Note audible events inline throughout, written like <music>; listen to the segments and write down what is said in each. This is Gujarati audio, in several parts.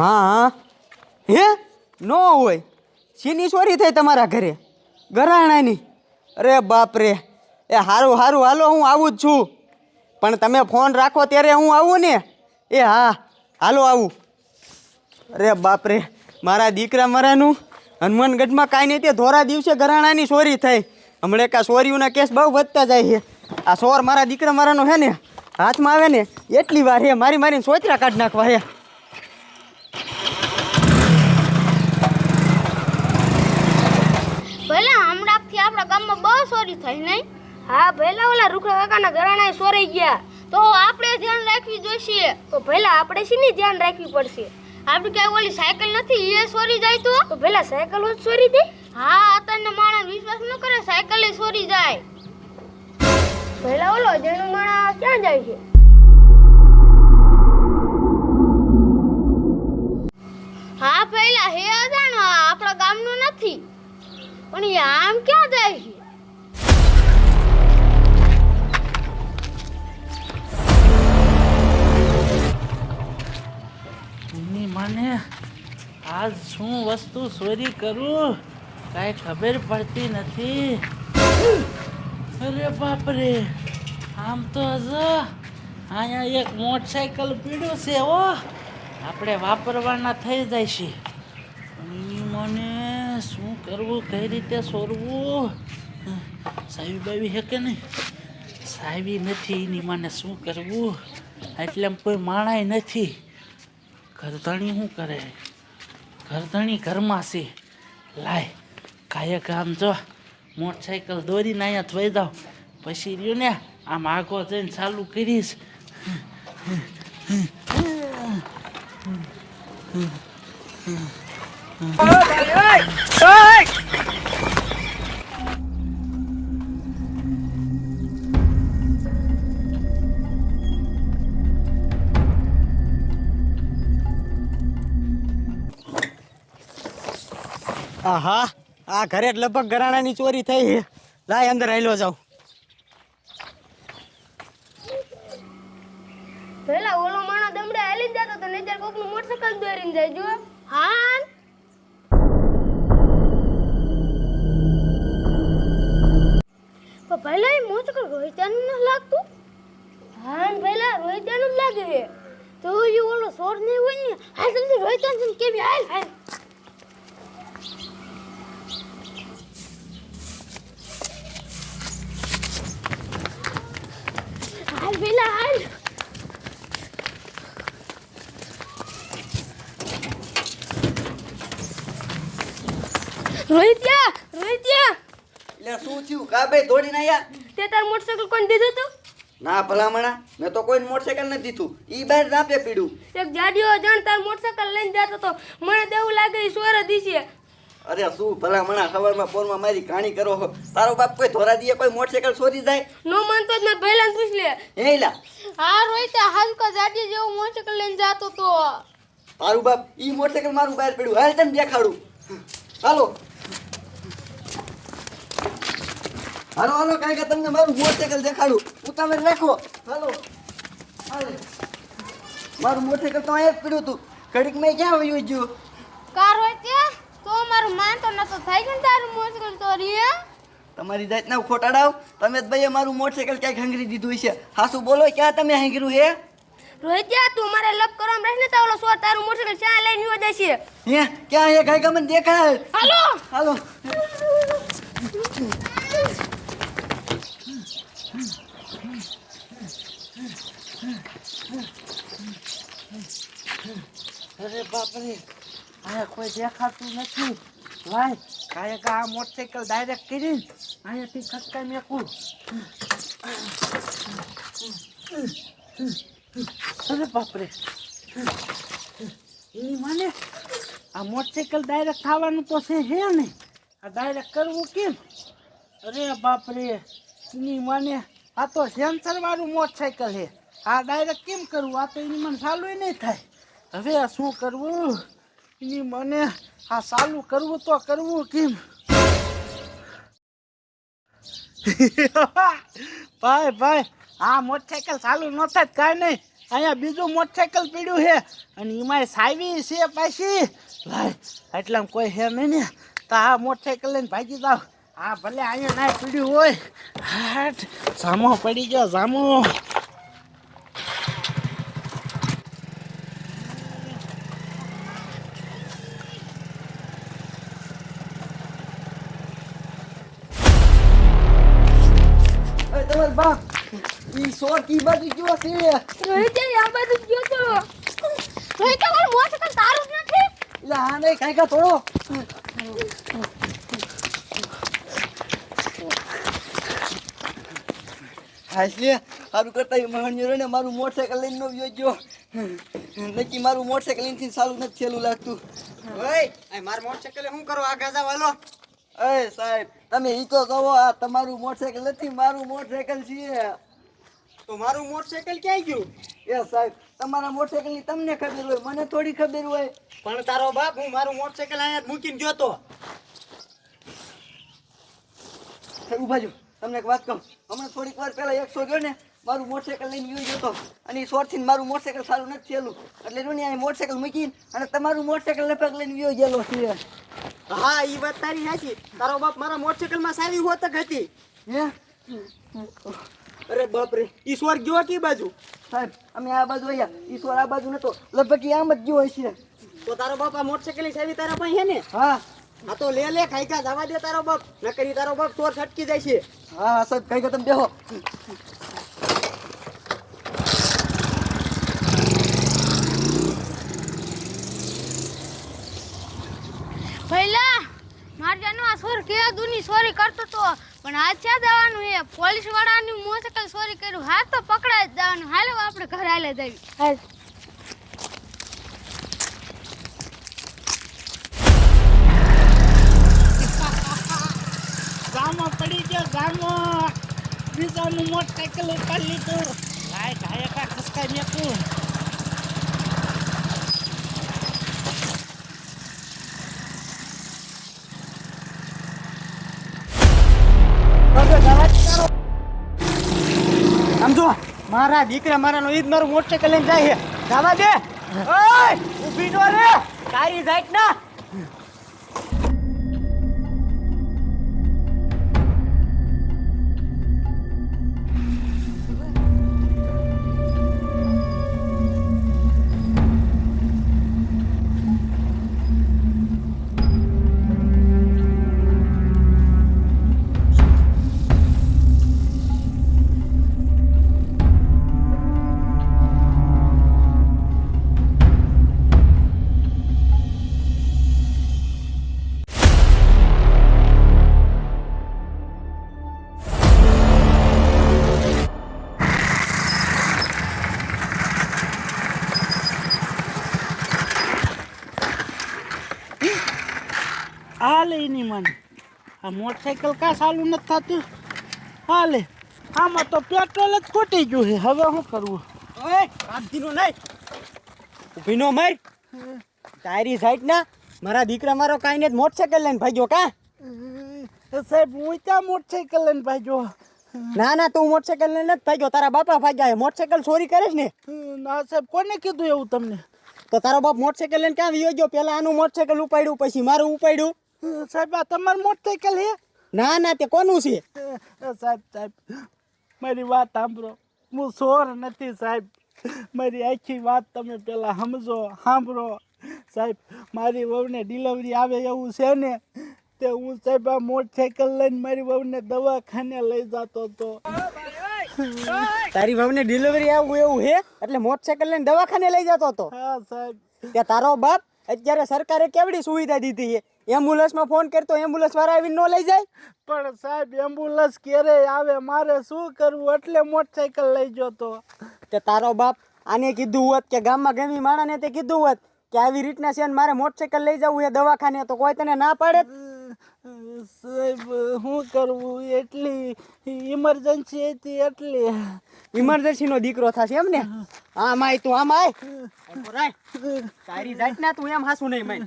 હા? હા? હે ન હોય. શીની ચોરી થઈ તમારા ઘરે. ગરાણાની. અરે બાપ રે. એ હારું હારું, હાલો, હું આવું જ છું. પણ તમે ફોન રાખો ત્યારે હું આવું ને. એ હા, હાલો આવું. અરે બાપ રે. મારા દીકરા મારાનું હનુમાનગઢમાં કાંઈ નહીં તે ધોરા દિવસે ઘરાણાની ચોરી થઈ. હમણાં કાં ચોરીઓના કેસ બહુ વધતા જાય છે. આ સોર મારા દીકરા મારાનો છે ને, હાથમાં આવે ને, એટલી વાર હે, મારી મારીને સોચરા કાઢી નાખવા હે ભલે હમણાંથી આપણા ગામમાં બહુ ચોરી થઈ નહીં? હા ભેલા ઓલા રૂખડા કાકાના ઘરાણા સોરાઈ ગયા. તો આપણે ધ્યાન રાખવી જોઈશે. તો પહેલા આપણે શીની ધ્યાન રાખવી પડશે? આપણે કઈ ઓલી સાયકલ નથી એ સોરી જાય તો? તો ભલે સાયકલ જ સોરી દે? હા અત્યારના માણસ વિશ્વાસ ન કરે સાયકલ એ ચોરી જાય. ભેલા ઓલો જેનું માણસ ક્યાં જાય છે? હા પહેલા હે અજાણ આપણા ગામનું નથી. પણ એ આમ ક્યાં જાય છે? મને આજ શું વસ્તુ ચોરી કરું? કાંઈ ખબર પડતી નથી. અરે બાપરે, આમ તો જો અહીંયા એક મોટરસાયકલ પીડ્યું છે ઓ આપણે વાપરવાના થઈ જાય છે મને શું કરવું, કઈ રીતે સોરવું? સાહેબ બાવી હે કે નહીં? સાહેબી નથી એની મને શું કરવું? એટલે કોઈ માણાય નથી. ઘરધણી શું કરે? ઘરધણી ઘરમાં છે. લાય કાયક કામ જો. મોટરસાયકલ દોરીને અહીંયા થઈ જાઉં પછી રહ્યું ને, આમ આગો જઈને ચાલુ કરીશ. આહા, આ ઘરે લગભગ ઘરાણાની ચોરી થઈ. છે લાય અંદર હેલો જાઉં. પેલા ઓલો માણસ દમડે હાલી જતો તો કોક કોકનું મોટરસાઇકલ દોરીને જાય જો હા પહેલા એ મોટરસાઇકલ રોહિત્યાનું ન લાગતું? હા, ને પહેલા રોહિત્યાનું જ લાગે. તો એ ઓલો સોર ને હોય ને, હાલ જલ્દી રોહિતાન કેવી, હાલ હાલ પેલા હાલ રોહિત્યા રોહિત્યા એટલે શું થયું? કાબે દોડીને આયા? તે તાર મોટરસાઇકલ કોણ દીધું તું? ના ભલામણા મેં તો કોઈ મોટરસાયકલ નથી દીધું. ઈ બહાર નાપે પીડું એક જાડિયો જણ તાર મોટરસાઇકલ લઈને જતો તો મને દેવું લાગે ઈ સોર દીશે. અરે શું ભલામણા સવારમાં ફોનમાં મારી કાણી કરો તારો બાપ કોઈ ધોરા દીએ કોઈ મોટરસાયકલ ચોરી જાય? નો માનતો જ મેં પહેલા પૂછ લે. હે લા હા રોહિત્યા હાલકા જાડી જેવો મોટરસાઇકલ લઈને જતો તો. તારું બાપ ઈ મોટરસાયકલ મારું બહાર પડ્યું. હાલ તને દેખાડું. હાલો. હાલો હાલો કાંઈ તમને મારું મોટરસાયકલ દેખાડું. ઉતાવળ રાખો હાલો. મારું મોટરસાયકલ તો અહીંયા જ પડ્યું હતું. ઘડીક મેં ક્યાં વયું ગયું કાર રોહિત્યા તો મારું માન તો નતો થઈ ગયું તારું મોટરસાઇકલ ચોરી હે તમારી જાતના ખોટાડાવ તમે જ ભાઈએ મારું મોટરસાઇકલ ક્યાંક હંગરી દીધું છે હાસુ બોલો ક્યાં તમે હંગર્યું હે? રોહિત્યા તું મારે લપ કરવામાં રહીને તો ઓલો સોર તારું મોટરસાઇકલ ક્યાં લઈને વિયો દેશે હે? ક્યાં હે? ગાય ગમન દેખાય? હાલો. હાલો. અરે બાપરે અહીંયા કોઈ દેખાતું નથી. લાય કા આ મોટરસાયકલ ડાયરેક્ટ કરીને અહીંયાથી ખટકા મેકું. અરે બાપરે, એની માને આ મોટરસાયકલ ડાયરેક્ટ થવાનું તો છે હે ને? આ ડાયરેક્ટ કરવું કેમ? અરે બાપરે એની મને, આ તો સેન્સર વાળું મોટરસાયકલ છે. આ ડાયરેક્ટ કેમ કરવું આ તો એની મને ચાલુ નહીં થાય. હવે આ શું કરવું? એની મને આ ચાલુ કરવું તો કરવું કેમ? <laughs> ભાઈ ભાઈ, આ મોટરસાયકલ ચાલુ ન થાય કાંઈ નહીં. અહીંયા બીજું મોટરસાયકલ પીડ્યું છે. અને એમાંય સાવી છે પાછી. ભાઈ એટલામાં કોઈ હે નહીં ને. તો આ મોટરસાયકલ લઈને ભાગી જાવ આ ભલે અહીંયા ના પડ્યું હોય. હાટ સામો પડી ગયો સામો અરે તમાર બાપ ઈ સોર કી બાજુ ગયો છે. રોહિત આ બાજુ ગયો તો. રોહિત તારું નથી? એટલે હા નહીં કાંઈ કા થોડો. હાસલે સારું કરતા મહાણ્યો ને મારું મોટરસાયકલ લઈને નો વ્યો ગયો નક્કી મારું મોટરસાયકલ લઈને સારું નથી થયેલું લાગતું. ઓય આ મારું મોટરસાઇકલ શું કરો આ જાવ વાલો? એ સાહેબ તમે ઈ તો કહો આ તમારું મોટરસાયકલ નથી મારું મોટરસાયકલ છે. તો મારું મોટરસાઇકલ ક્યાં ગયું? એ સાહેબ તમારા મોટરસાયકલની તમને ખબર હોય મને થોડી ખબર હોય. પણ તારો બાપ હું મારું મોટરસાઇકલ અહીંયા મૂકીને જોતો સાહેબ ઊભા જો. તમને એક વાત કહું હમણાં થોડીક વાર પહેલાં એકસો ગયો ને મારું મોટરસાયકલ લઈને ગયો જતો. અને એ શોર્ટથી મારું મોટરસાયકલ સારું નથી થયેલું. એટલે જો ને અહીં મોટરસાયકલ મૂકીને અને તમારું મોટરસાયકલ લપેક લઈને ગયો ગયેલો છે. હા એ વાત તારી સાચી. તારો બાપ મારા મોટરસાઇકલમાં સારી હોતક હતી. હે? અરે બાપ રે ઈ સ્વર ગયો કી બાજુ? સાહેબ અમે આ બાજુ અહીંયા ઈશ્વર આ બાજુ નતો. લગભગ આમ જ ગયો હશે. તો તારો બાપ આ મોટરસાઇકલની સાવી તારા પાસે હે ને? હા. હા તો લે લે ખાઈકા જવા દે તારો બાપ. નકરી તારો બાપ ચોર છટકી જાય છે. હા હા સાહેબ કઈ કે તમે બેહો. ભૈલા મારે જાનું આ સોર કેવા દુની સોરી કરતો તો પણ આ છે જવાનું એ પોલીસ વાળાની મોટરસાઇકલ સોરી કર્યું હાથ તો પકડાય જ જવાનું. હાલો આપણે ઘર હાલે જવી હાલ. પડી ગયો ગામો બીજાનું મોટરસાયકલ ઉપાડી લીધું. લાય ઘાય કા ખસકાઈ મેકું આમ જો મારા દીકરા મારાનો ઈદ મારું મોટરસાઇકલ લઈને જાય છે. જવા દે. ઓય ઊભી નો રે. તારી જાત ના એની મને. આ મોટરસાયકલ કા ચાલુ નથી થતું. હાલે આમાં તો પેટ્રોલ જ ખૂટી ગયું છે. હવે શું કરવું ઓય કાપતીનો નહીં. ઊભી નો માર. તારી સાઈડ ના મારા દીકરા મારો કાંઈ ને મોટરસાઇકલ લઈને ભાગ્યો કા? સાહેબ હું ક્યાં મોટરસાયકલ લઈને ભાગ્યો? ના ના તું મોટરસાઇકલ લઈને નથી ભાગ્યો. તારા બાપા ભાગ્યા મોટરસાઇકલ ચોરી કરે છે ને ના સાહેબ કોને કીધું એવું તમને? તો તારો બાપ મોટરસાઇકલ લઈને ક્યાં વિયો ગયો? પેલા આનું મોટરસાઇકલ ઉપાડ્યું પછી મારું ઉપાડ્યું. સાહેબ આ તમારું મોટરસાયકલ હે? ના ના તે કોનું છે? સાહેબ સાહેબ મારી વાત સાંભળો. હું સોર નથી સાહેબ. મારી આખી વાત તમે પેલા સમજો સાંભળો. સાહેબ મારી વહુને ડિલિવરી આવે એવું છે ને તે હું સાહેબ આ મોટરસાયકલ લઈને મારી વહુને દવાખાને લઈ જતો હતો તારી વહુને ડિલિવરી આવું એવું હે? એટલે મોટરસાઇકલ લઈને દવાખાને લઈ જતો હતો હા સાહેબ. તે તારો બાપ અત્યારે સરકારે કેવડી સુવિધા દીધી છે? એમ્બ્યુલન્સમાં ફોન કરતો એમ્બ્યુલન્સ વાળા આવીને ન લઈ જાય? પણ સાહેબ એમ્બ્યુલન્સ ક્યારે આવે? મારે શું કરવું? એટલે મોટરસાયકલ લઈ જતો. તો તારો બાપ આને કીધું હોત કે ગામમાં ગમી માણાને તે કીધું હોત કે આવી રીતના છે ને મારે મોટરસાઇકલ લઈ જવું એ દવાખાને તો કોઈ તને ના પાડે. સાહેબ શું કરવું? એટલી ઇમરજન્સી હતી એટલે. ઇમરજન્સી નો દીકરો થશે એમ ને? આમ આય તું આમ આય. તારી જાત ના તું એમ હાસું નહીં માય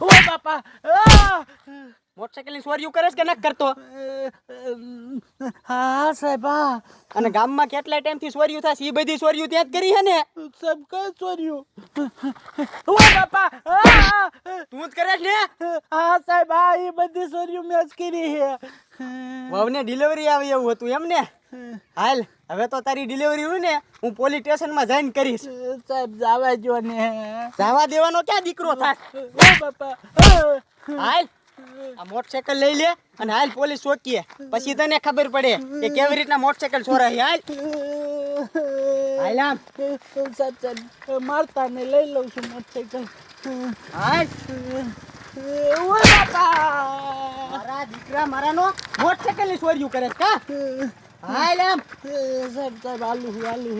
ઓ બાપા આ! મોટરસાઇકલની ચોરીઓ કરે છે કે ન કરતો? હા સાહેબ હા. અને ગામમાં કેટલા ટાઈમથી ચોરીઓ થાય એ બધી ચોરીઓ ત્યાં જ કરી છે ને? સાહેબ કઈ ચોર્યું ઓ બાપા? તું જ કરે છે ને? હા સાહેબ હા એ બધી ચોરીઓ મેં જ કરી છે. વહુને ડિલિવરી આવી એવું હતું એમ ને? હાલ હવે તો તારી ડિલિવરી હોય ને હું પોલીસ સ્ટેશનમાં જઈને કરીશ. સાહેબ જવા જો ને. જવા દેવાનો ક્યાં દીકરો થાય ઓ બાપા હાલ આ મોટરસાયકલ લઈ લે અને હાલ પોલીસ ચોકીએ. પછી તને ખબર પડે કે કેવી રીતના મોટરસાયકલ ચોરાય. હાલ. હાલ આમ. મારતા ને લઈ લઉં છું મોટરસાયકલ. હાલ. મારા દીકરા મારાનો મોટરસાયકલની ચોરીઓ કરે છે કા? હાલ આમ. સાહેબ સાહેબ આલુ આલુ